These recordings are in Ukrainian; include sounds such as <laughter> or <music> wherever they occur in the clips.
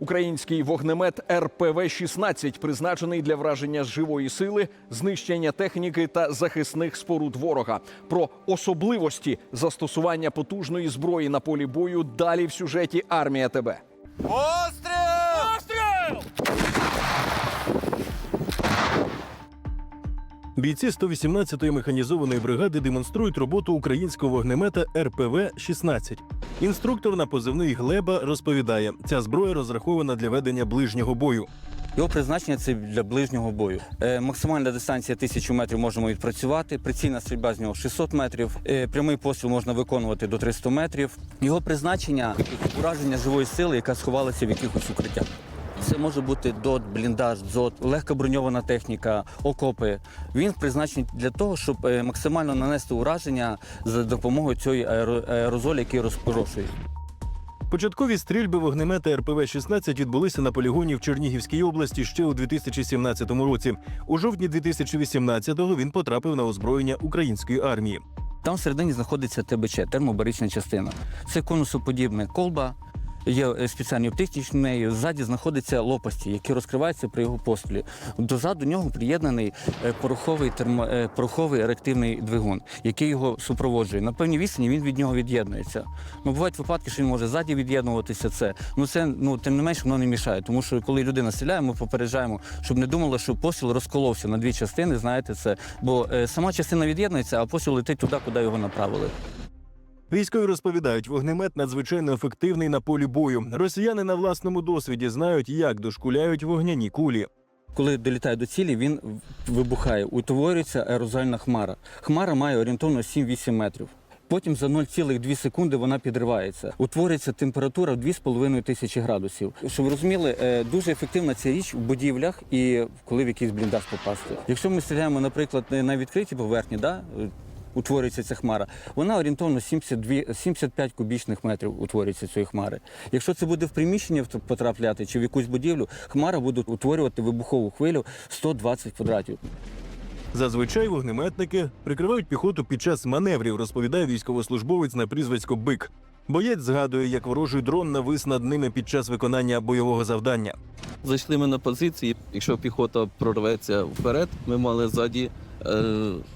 Український вогнемет РПВ-16 призначений для враження живої сили, знищення техніки та захисних споруд ворога. Про особливості застосування потужної зброї на полі бою далі в сюжеті Армія ТБ. Бійці 118-ї механізованої бригади демонструють роботу українського вогнемета РПВ-16. Інструктор на позивний Глеба розповідає, ця зброя розрахована для ведення ближнього бою. Його призначення це для ближнього бою. Е, максимальна дистанція 1000 метрів можемо відпрацювати. Прицільна стрільба з нього 600 метрів. Е, прямий постріл можна виконувати до 300 метрів. Його призначення ураження живої сили, яка сховалася в якихось укриттях. Це може бути ДОТ, бліндаж, ДЗОТ, легка броньована техніка, окопи. Він призначений для того, щоб е, максимально нанести ураження за допомогою цієї аеро- аерозолі, який розпорошує. Початкові стрільби вогнемета РПВ-16 відбулися на полігоні в Чернігівській області ще у 2017 році. У жовтні 2018-го він потрапив на озброєння української армії. Там всередині знаходиться ТБЧ, термобарична частина. Це конусоподібна колба. Є е, спеціальні оптичні нею. Ззаді знаходяться лопасті, які розкриваються при його пострілі. Дозаду нього приєднаний е, пороховий термо, е, пороховий реактивний двигун, який його супроводжує. На певній відстані він від нього від'єднується. Ну, бувають випадки, що він може ззаді від'єднуватися. Це ну це ну тим не менш воно не мішає. Тому що коли людина стріляє, ми попереджаємо, щоб не думала, що постріл розколовся на дві частини. Знаєте це, бо сама частина від'єднується, а постріл летить туди, куди його направили. Військові розповідають, вогнемет надзвичайно ефективний на полі бою. Росіяни на власному досвіді знають, як дошкуляють вогняні кулі. Коли долітає до цілі, він вибухає, утворюється аерозольна хмара. Хмара має орієнтовно 7-8 метрів. Потім за 0,2 секунди вона підривається. Утворюється температура в 2,5 тисячі градусів. Щоб ви розуміли, е, дуже ефективна ця річ в будівлях і коли в якийсь бліндаж попасти. Якщо ми стріляємо, наприклад, на відкритій поверхні, да, утворюється ця хмара, вона орієнтовно 72, 75 кубічних метрів утворюється цієї хмари. Якщо це буде в приміщення потрапляти чи в якусь будівлю, хмара буде утворювати вибухову хвилю 120 квадратів. Зазвичай вогнеметники прикривають піхоту під час маневрів, розповідає військовослужбовець на прізвисько Бик. Боєць згадує, як ворожий дрон навис над ними під час виконання бойового завдання. Зайшли ми на позиції. Якщо піхота прорветься вперед, ми мали ззаді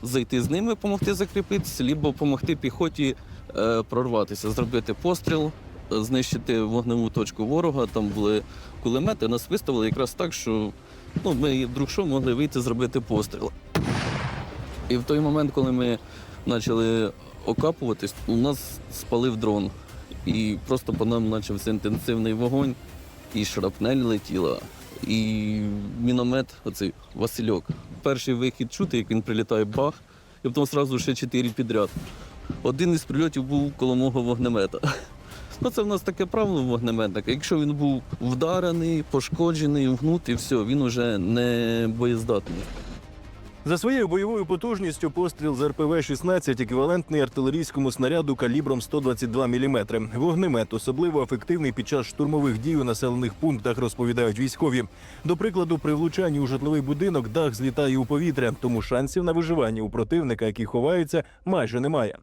зайти з ними, допомогти закріпитися, або допомогти піхоті е, прорватися, зробити постріл, е, знищити вогневу точку ворога. Там були кулемети, нас виставили якраз так, що ну, ми вдруг що могли вийти зробити постріл. І в той момент, коли ми почали окапуватись, у нас спалив дрон. І просто по нам почався інтенсивний вогонь, і шрапнель летіла, і міномет, оцей Васильок. Перший вихід чути, як він прилітає бах, і потім одразу ще чотири підряд. Один із прильотів був коло мого вогнемета. <laughs> Ну, це в нас таке правило вогнеметника. Якщо він був вдарений, пошкоджений, вгнутий, все, він уже не боєздатний. За своєю бойовою потужністю постріл з РПВ-16 еквівалентний артилерійському снаряду калібром 122 мм. Вогнемет особливо ефективний під час штурмових дій у населених пунктах, розповідають військові. До прикладу, при влучанні у житловий будинок дах злітає у повітря, тому шансів на виживання у противника, який ховається, майже немає.